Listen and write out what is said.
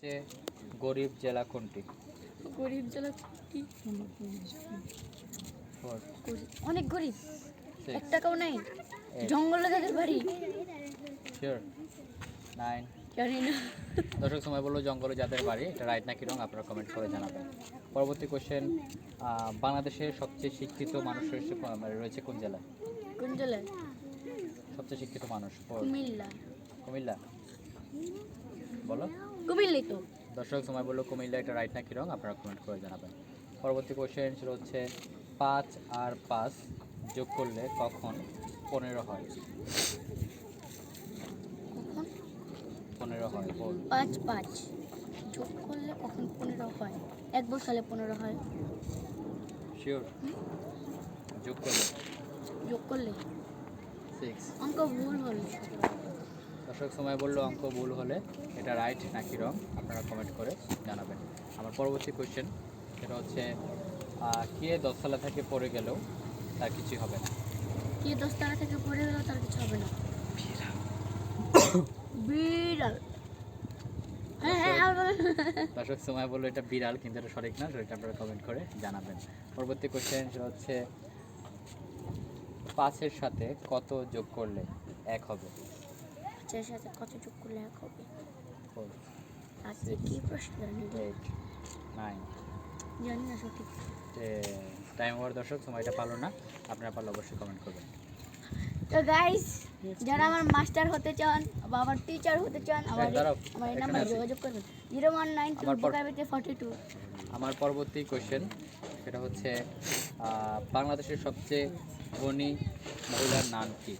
সবচেয়ে গরিব জেলা কোনটি? গরিব জেলা কি অনেক গরিব। এক টাকাও নাই। জঙ্গলে তাদের বাড়ি। Sure, nine। জানি না। দর্শক সময় বলল জঙ্গলে যাদের বাড়ি এটা রাইট নাকি রং আপনারা কমেন্ট করে জানাবেন। পরবর্তী কোশ্চেন বাংলাদেশের সবচেয়ে শিক্ষিত মানুষ রয়েছে মানে রয়েছে কোন জেলায়? কোন জেলায়? সবচেয়ে শিক্ষিত মানুষ কুমিল্লা। কুমিল্লা। বলো। কুমিল্লাই তো দর্শক সময় বলল কুমিল্লা এটা রাইট না নাকি রং আপনারা কমেন্ট করে জানাবেন। পরবর্তী কোশ্চেন ছিল হচ্ছে পাঁচ আর পাঁচ যোগ করলে কখন? পনেরো হয়। কখন? পনেরো হয় বল। পাঁচ পাঁচ যোগ করলে কখন পনেরো হয়? এক বসালে পনেরো হয়। শিওর যোগ করলে? যোগ করলে? সিক্স অঙ্ক ভুল হলে। দর্শক সময় বলল অঙ্ক ভুল হলে এটা রাইট নাকি রং আপনারা কমেন্ট করে জানাবেন। আমার পরবর্তী কোশ্চেন সেটা হচ্ছে কে দশতলা থেকে পড়ে গেলেও তার কিছুই হবে না? কে দশতলা থেকে পড়ে গেল তার কিছু হবে না। বিড়াল। হ্যাঁ হ্যাঁ দর্শক সময় বলল এটা বিড়াল কিন্তু এটা সঠিক না সঠিক আপনারা কমেন্ট করে জানাবেন। পরবর্তী কোশ্চেন সেটা হচ্ছে পাঁচের সাথে কত যোগ করলে এক হবে? পাঁচের সাথে কত যোগ করলে এক হবে আজকে কি প্রশ্ন জানি না। এইট জানি না সঠিক। টাইম ওভার দর্শক সময়টা পারল না। আপনারা পারলে অবশ্যই কমেন্ট করবেন। তো গাইস যারা আমার মাস্টার হতে চান বা আমার টিচার হতে চান আমার আমার এই নাম্বারে যোগাযোগ করবেন। Zero one nine two forty two আমার পরবর্তী কোশ্চেন সেটা হচ্ছে বাংলাদেশের সবচেয়ে ধনী মহিলার নাম কি?